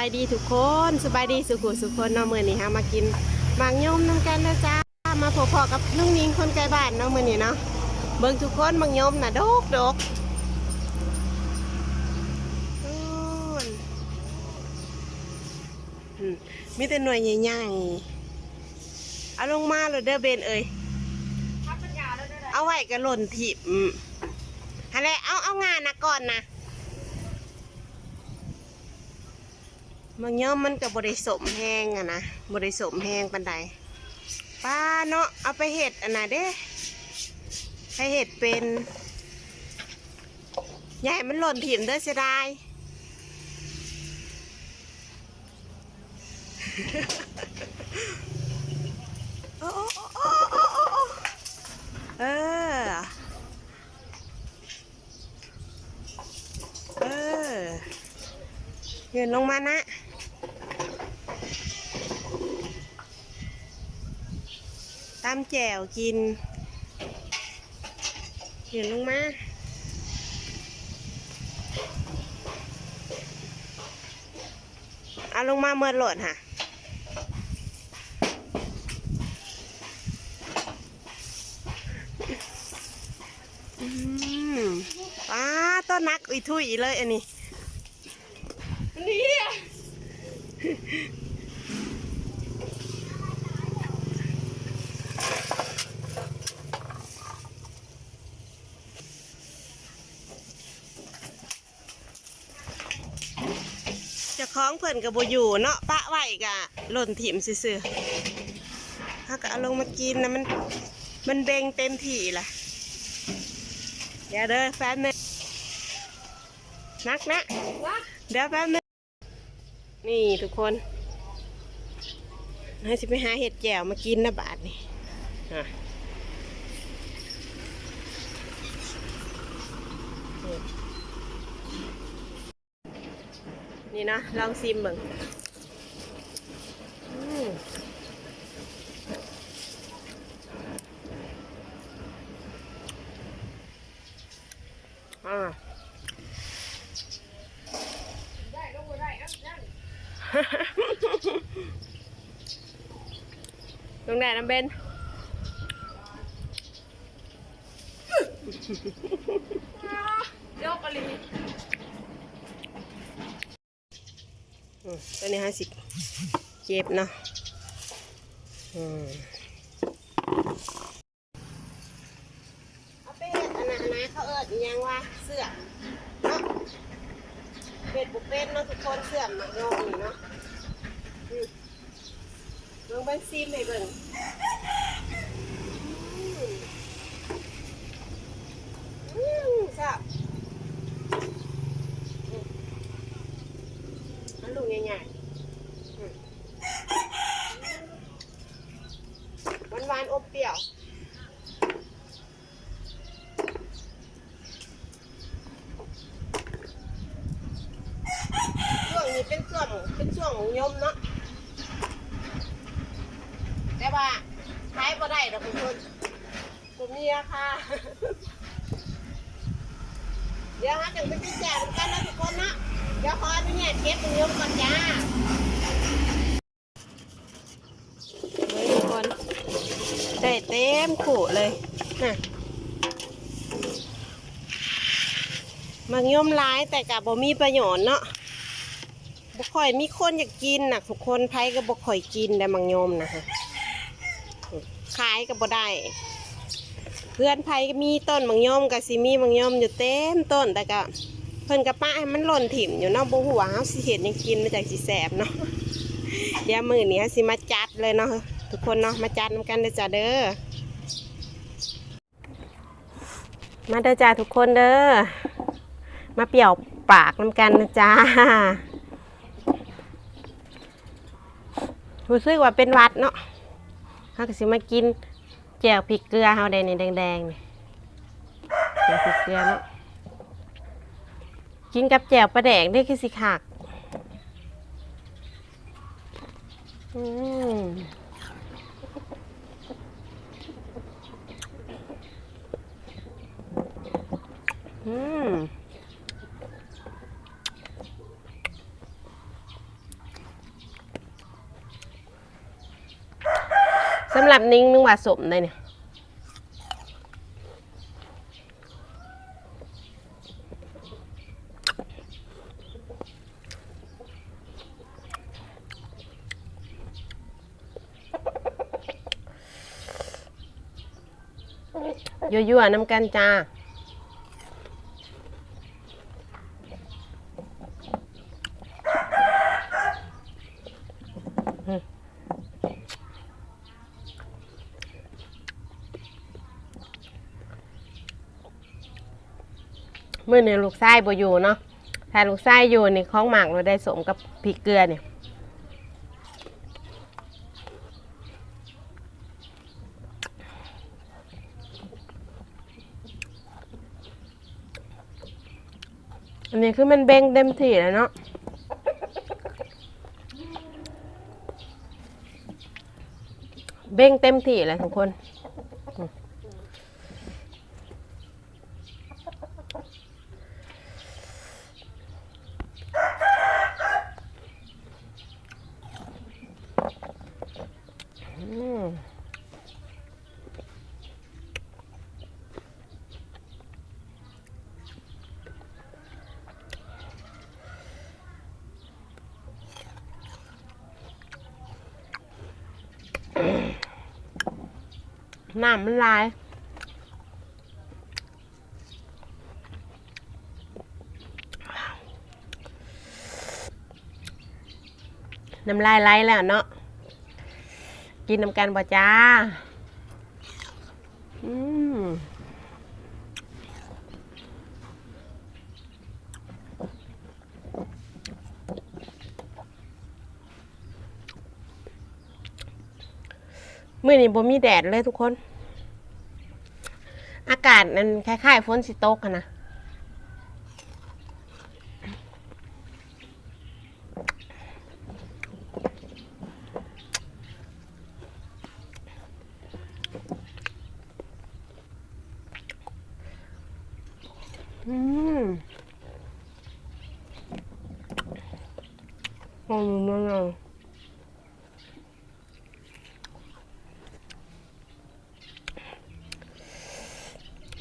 ายดีทุกคนสบายดีสุขุสุขคนเนาะมื้อนี้ฮะมากินหมากยมน้ำกันนะจ้ามาพอๆกับลุงนิงคนไกลบ้านเนาะมื้อนี้เนาะเบิ่งทุกคนหมากยมน่ะดกดกนู่นอืมมีแต่หน่วยใหญ่ๆเอาลงมาเลยเด้อเบนเอ้ยเอาไว้ก็หล่นถิบอืมฮันแหละเอาเอางานนะก่อนนะ บางย่อมมันกับบริสมแห้งอะนะบริสมแห้งปันใดป้าเนาะเอาไปเห็ดอันน่ะเด้ให้เห็ดเป็นใหญ่มันหล่นถิ่มเด้อเสียดายโอ้โอ้เออ เออเงินลงมานะ ตามแจ่วกินเงินลงมาเอาลงมาเมื่อโหลดค่ะอืมป้าต้นนักอุยทุยเลยอันนี้เจะ ของเพิ่นกับโบอยู่เนาะปะไว้กะหล่นถิ่มซื่อๆถ้าก็เอาลงมากินนะมันมันเบงเต็มที่ล่ะเดี๋ยวเด้อแป๊บนึงนักนะเดี๋ยวแป๊บนึงนี่ทุกคนให้สิไปหาเห็ดแจ่วมากินนะบาทนี่อะ นี่นะลองซิมเบิ่งอืมอ่าตรงไหนน้ำเบน ยกอะไร อืมตัวนี้ห้า สิเจ็บเนาะอเอาเป็ดอันนั้นนะเขาเอิดยังว่าเสื่อมเนาะเป็ดบุเป็ดเนาะทุกคนเสื่อหมักโยงนี่เนาะเบิ่งเบิ่งซีมให้เบิ่งอืมอืมแซ่บอืมมันลูกใหญ่ๆอืมหวานๆอมเปรี้ยว ช่วงนี้ เป็นช่วงเป็นช่วงของยมเนาะแต่ว่าขายบ่ได้ดอกทุกคนผมมีราคาเดี๋ยวฮะจังไปกินแจกกันนะทุกคนนะเดี๋ยวขออนุญาตเก็บตรงยมก่อนจ้าเฮ้ยทุกคนได้เต็มขู่เลยน่ะมักยมร้ายแต่กับบ่มีประโยชน์เนาะ บ่ค่อยมีคนอยากกินนะทุกคนไผก็บ่ค่อยกินได้มังยมนะฮะขายก็บ่ได้ เพื่อนไผก็มีต้นมังยมก็สิมีมังยมอยู่เต็มต้นแต่ก็เพิ่นก็ป้าให้มันหล่นถิ่มอยู่เนาะบ่ฮู้ว่าเฮาสิเฮ็ดยังกินมาจากสิแสบเนาะเดี๋ยวมื้อนี้สิมาจัดเลยเนาะทุกคนเนาะมาจัดนํกันเด้อจ้าเด้อมาเด้อจ้าทุกคนเด้อมาเปี่ยวปากนํกันนะจ้า รู้สึกว่าเป็นวัดเนาะเขาก็สิมากินแจ่วพริกเกลือเฮาได้ในแดงๆนี่แจ่วพริกเกลือเนาะกินกับแจ่วปลาแดกได้คือสิคักอืมอืมำหรับนิ้งนึงว่าสมได้เนี่ยยั่วๆน้ำกันจ้า มื่อเนี่ยลูกไส้บ่อยู่เนาะถ้าลูกไส้อยู่นี่ของหมากเราได้สมกับพริกเกลือเนี่ยอันนี้คือมันเบ่งเต็มที่แล้วเนาะเบ่งเต็มที่แล้วทุกคน น้ำมันลายน้ำลายไหลแล้วเนาะ กินน้ำกันบ่จ้า อืมมื่อนี้บ่มีแดดเลยทุกคน อากาศมันคล้ายๆฝนสิตกนะ อืมหอมมากเลย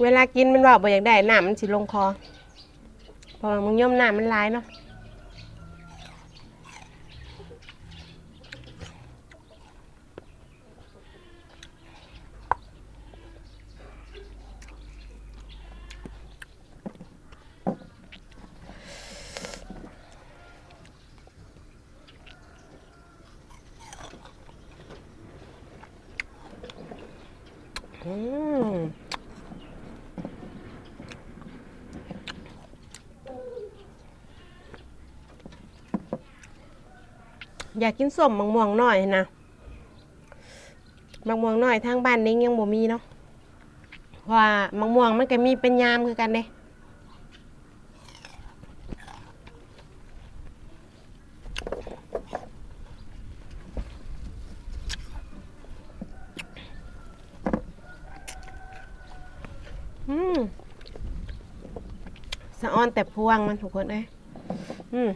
เวลากินมันบอกบ่อยากได้น้ำมันสิลงคอ พอมึงย่อมน้ำมันร้ายเนาะ อืมอยากกินส้มมังม่วงหน่อยนะมังม่วงหน่อยทางบ้านนี้ยังบ่มีเนาะว่ามังม่วงมันก็มีเป็นยามคือกันเด้อืมสะ ออนแต่พวงมันทุกคนเลยอืม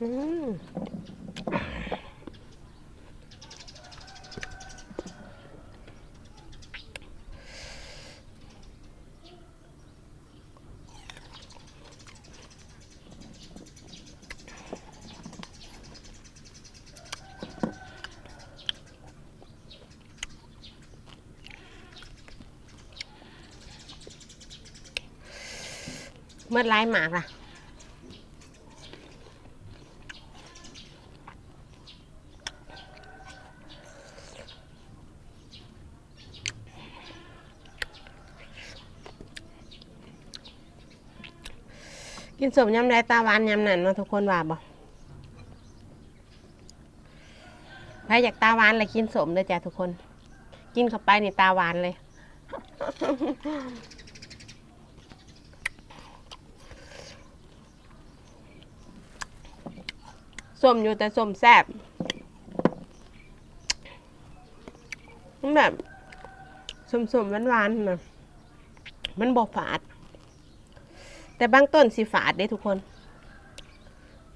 อืม เมื่อไรหมากล่ะ กินสมยำไรตาหวานยำนั่นเนาะทุกคนว่าบ่ใครอยากตาหวานเลยกินสมเลยจ้ะทุกคน กินเข้าไปนี่ตาหวานเลย สมอยู่แต่สมแซ่บมันแบบสมๆหวานๆนะมันบอฝาด แต่บางต้นสิฝาดเด้ทุกคน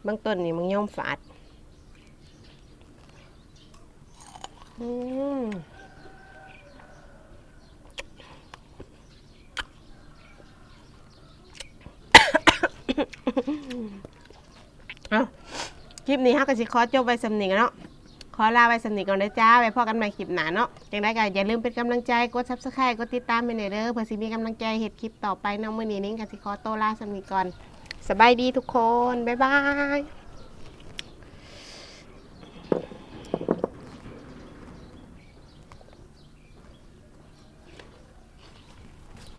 บางต้นนี่มันย่อมฝาดอืมเอา คลิปนี้ฮาก็สิขอจบไว้สำนึกเนาะขอลาไว้สำนึกก่อนนะจ้าไว้พอกันใหม่คลิปหน้าเนาะยังได้ก็อย่าลืมเป็นกำลังใจกด subscribe กดติดตามไปหน่อยเด้อเพื่อสิมีกำลังใจเฮ็ดคลิปต่อไปเน้องมื้อนี้นิ้งก็สิขอโตวลาสำนึกก่อนสบายดีทุกคนบ๊ายบาย